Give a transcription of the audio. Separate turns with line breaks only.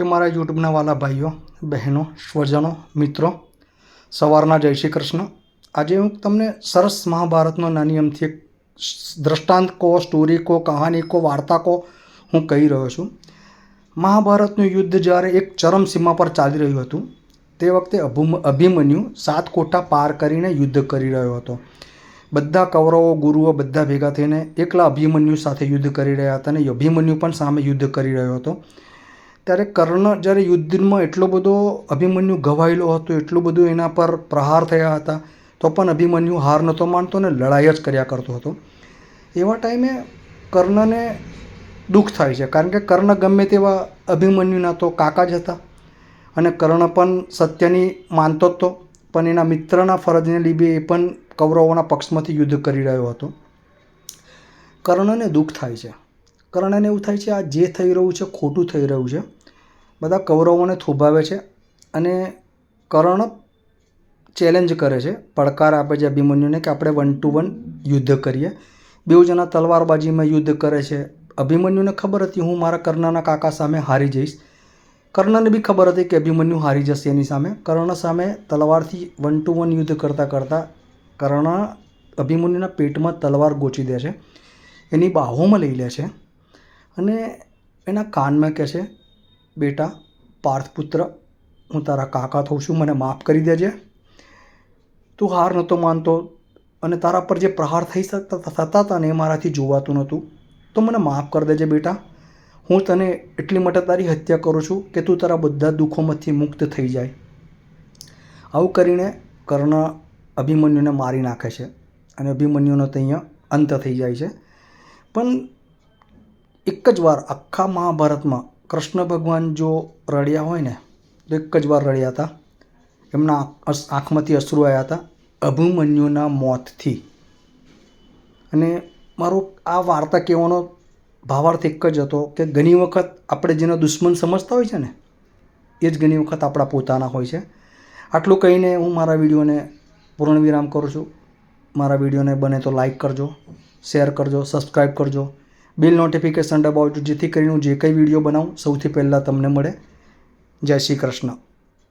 એ મારા યુટ્યુબના વાલા ભાઈઓ, બહેનો, સ્વજનો, મિત્રો, સવારના જય શ્રી કૃષ્ણ. આજે હું તમને સરસ મહાભારતનો નાની અમથી એક દ્રષ્ટાંત કહો સ્ટોરી કહો કહાની કહો વાર્તા કહો હું કહી રહ્યો છું. મહાભારતનું યુદ્ધ જ્યારે એક ચરમસીમા પર ચાલી રહ્યું હતું, તે વખતે અભુમ, અભિમન્યુ સાત કોટા પાર કરીને યુદ્ધ કરી રહ્યો હતો. બધા કૌરવો, ગુરુઓ બધા ભેગા થઈને એકલા અભિમન્યુ સાથે યુદ્ધ કરી રહ્યા હતા અને અભિમન્યુ પણ સામે યુદ્ધ કરી રહ્યો હતો. ત્યારે કર્ણ જ્યારે યુદ્ધમાં એટલો બધો અભિમન્યુ ઘવાયેલો હતો, એટલું બધું એના પર પ્રહાર થયા હતા, તો પણ અભિમન્યુ હાર નહોતો માનતો ને લડાઈ જ કર્યા કરતો હતો. એવા ટાઈમે કર્ણને દુઃખ થાય છે, કારણ કે કર્ણ ગમે તેવા અભિમન્યુના તો કાકા જ હતા અને કર્ણ પણ સત્યની માનતો જ તો, પણ એના મિત્રના ફરજને લીધે એ પણ કૌરવોના પક્ષમાંથી યુદ્ધ કરી રહ્યો હતો. કર્ણને દુઃખ થાય છે. કર્ણને એવું થાય છે, આ જે થઈ રહ્યું છે, ખોટું થઈ રહ્યું છે. બધા કૌરવોને થોભાવે છે અને કર્ણ ચેલેન્જ કરે છે. પડકાર આપે છે અભિમન્યુને કે આપણે વન ટુ વન યુદ્ધ કરીએ. બેઉ જણા તલવારબાજીમાં યુદ્ધ કરે છે. અભિમન્યુને ખબર હતી, હું મારા કર્ણના કાકા સામે હારી જઈશ. કર્ણને બી ખબર હતી કે અભિમન્યુ હારી જશે એની સામે. કર્ણ સામે તલવારથી વન ટુ વન યુદ્ધ કરતાં કરતાં કર્ણ અભિમન્યુના પેટમાં તલવાર ગોચી દે છે. એની બાહોમાં લઈ લે છે. અને એના કાનમાં કહે છે બેટા, પાર્થપુત્ર, હું તારા કાકા થઉં છું, મને માફ કરી દેજે. તું હાર નહોતો માનતો અને તારા પર જે પ્રહાર થઈ શકતા થતા હતા ને એ મારાથી જોવાતું નહોતું. તો મને માફ કરી દેજે બેટા. હું તને એટલી માટે તારી હત્યા કરું છું કે તું તારા બધા દુઃખોમાંથી મુક્ત થઈ જાય. આવું કરીને કર્ણ અભિમન્યુને મારી નાખે છે અને અભિમન્યુનો તો અહીંયા અંત થઈ જાય છે. પણ એક જ વાર આખા મહાભારતમાં કૃષ્ણ ભગવાન જો રડ્યા હોય ને, તો એક જ વાર રડ્યા હતા. એમના આંખમાંથી અશ્રુ આવ્યા હતા, અભિમન્યુના મોતથી. અને મારો આ વાર્તા કહેવાનો ભાવાર્થ એક જ હતો કે ઘણી વખત આપણે જેનો દુશ્મન સમજતા હોય છે ને, એ જ ઘણી વખત આપણા પોતાના હોય છે. આટલું કહીને હું મારા વિડીયોને પૂર્ણ વિરામ કરું છું. મારા વિડીયોને બને તો લાઈક કરજો શેર કરજો સબસ્ક્રાઈબ કરજો. બિલ નોટિફિકેશન દબાવજો જેથી કરીને હું જે કંઈ વીડિયો બનાવું, સૌથી પહેલાં તમને મળે. જય શ્રી કૃષ્ણ.